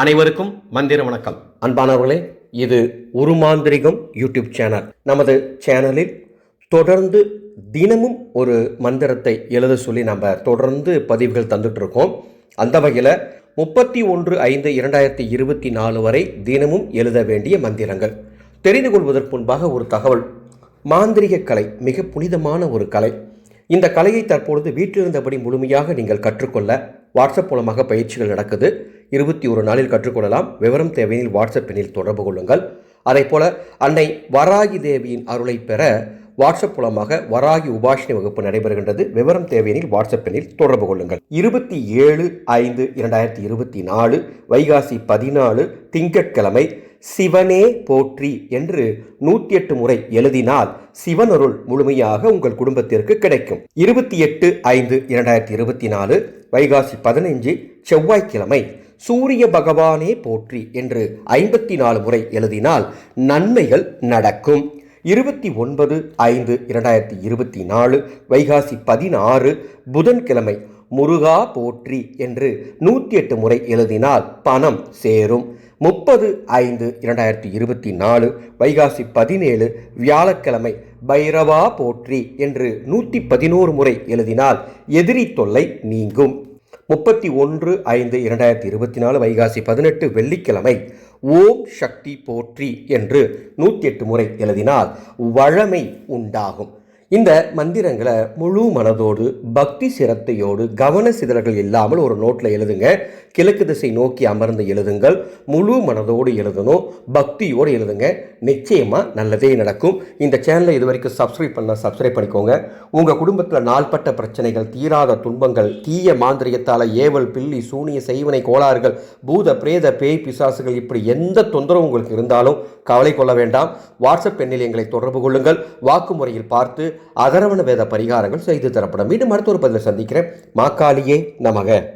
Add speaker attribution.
Speaker 1: அனைவருக்கும் மந்திர வணக்கம். அன்பானவர்களே இது உருமாந்திரிகம் யூடியூப் சேனல். நமது சேனலில் தொடர்ந்து தினமும் ஒரு மந்திரத்தை எழுத சொல்லி நம்ம தொடர்ந்து பதிவுகள் தந்துட்டுருக்கோம். அந்த வகையில் முப்பத்தி ஒன்று ஐந்து இரண்டாயிரத்தி இருபத்தி நாலு வரை தினமும் எழுத வேண்டிய மந்திரங்கள். தெரிந்து கொள்வதற்கு முன்பாக ஒரு தகவல். மாந்திரிக கலை மிக புனிதமான ஒரு கலை. இந்த கலையை தற்பொழுது வீட்டிலிருந்தபடி முழுமையாக நீங்கள் கற்றுக்கொள்ள வாட்ஸ்அப் மூலமாக பயிற்சிகள் நடக்குது. இருபத்தி ஒரு நாளில் கற்றுக்கொள்ளலாம். விவரம் தேவையில் வாட்ஸ்அப் எண்ணில் தொடர்பு கொள்ளுங்கள். அதே போல அன்னை வராகி தேவியின் அருளை பெற வாட்ஸ்அப் மூலமாக வராகி உபாஷினி வகுப்பு நடைபெறுகின்றது. விவரம் தேவையினில் வாட்ஸ்அப் எண்ணில் தொடர்பு கொள்ளுங்கள். இருபத்தி ஏழு ஐந்து இரண்டாயிரத்தி இருபத்தி நாலு வைகாசி பதினாலு திங்கட்கிழமை சிவனே போற்றி என்று நூற்றி எட்டு முறை எழுதினால் சிவனருள் முழுமையாக உங்கள் குடும்பத்திற்கு கிடைக்கும். இருபத்தி எட்டு ஐந்து இரண்டாயிரத்தி இருபத்தி நாலு வைகாசி பதினைஞ்சு செவ்வாய்க்கிழமை சூரிய பகவானே போற்றி என்று ஐம்பத்தி நாலு முறை எழுதினால் நன்மைகள் நடக்கும். இருபத்தி ஒன்பது ஐந்து இரண்டாயிரத்தி இருபத்தி நாலு வைகாசி பதினாறு புதன்கிழமை முருகா போற்றி என்று நூற்றி எட்டு முறை எழுதினால் பணம் சேரும். முப்பது ஐந்து இரண்டாயிரத்தி இருபத்தி நாலு வைகாசி பதினேழு வியாழக்கிழமை பைரவா போற்றி என்று நூற்றி பதினோரு முறை எழுதினால் எதிரி தொல்லை நீங்கும். முப்பத்தி ஒன்று ஐந்து இரண்டாயிரத்தி இருபத்தி நாலு வைகாசி பதினெட்டு வெள்ளிக்கிழமை ஓம் சக்தி போற்றி என்று நூற்றி எட்டு முறை எழுதினால் வழமை உண்டாகும். இந்த மந்திரங்களை முழு மனதோடு பக்தி சிரத்தையோடு கவன சிதறல்கள் இல்லாமல் ஒரு நோட்டில் எழுதுங்க. கிழக்கு திசை நோக்கி அமர்ந்து எழுதுங்கள். முழு மனதோடு எழுதணும் பக்தியோடு எழுதுங்க. நிச்சயமாக நல்லதே நடக்கும். இந்த சேனலை இது வரைக்கும் சப்ஸ்கிரைப் பண்ண சப்ஸ்கிரைப் பண்ணிக்கோங்க. உங்கள் குடும்பத்தில் நாள்பட்ட பிரச்சனைகள் தீராத துன்பங்கள் தீய மாந்திரியத்தால் ஏவல் பில்லி சூனிய செய்வனை கோளாறுகள் பூத பிரேத பேய் பிசாசுகள் இப்படி எந்த தொந்தரவும் உங்களுக்கு இருந்தாலும் கவலை கொள்ள வேண்டாம். வாட்ஸ்அப் எண்ணில் எங்களை தொடர்பு கொள்ளுங்கள். வாக்குமுறையில் பார்த்து அகரவண வேத பரிகாரங்கள் செய்து தரப்படும். மீண்டும் அடுத்த ஒரு சந்திக்கிறேன். மாக்காளியே நமக.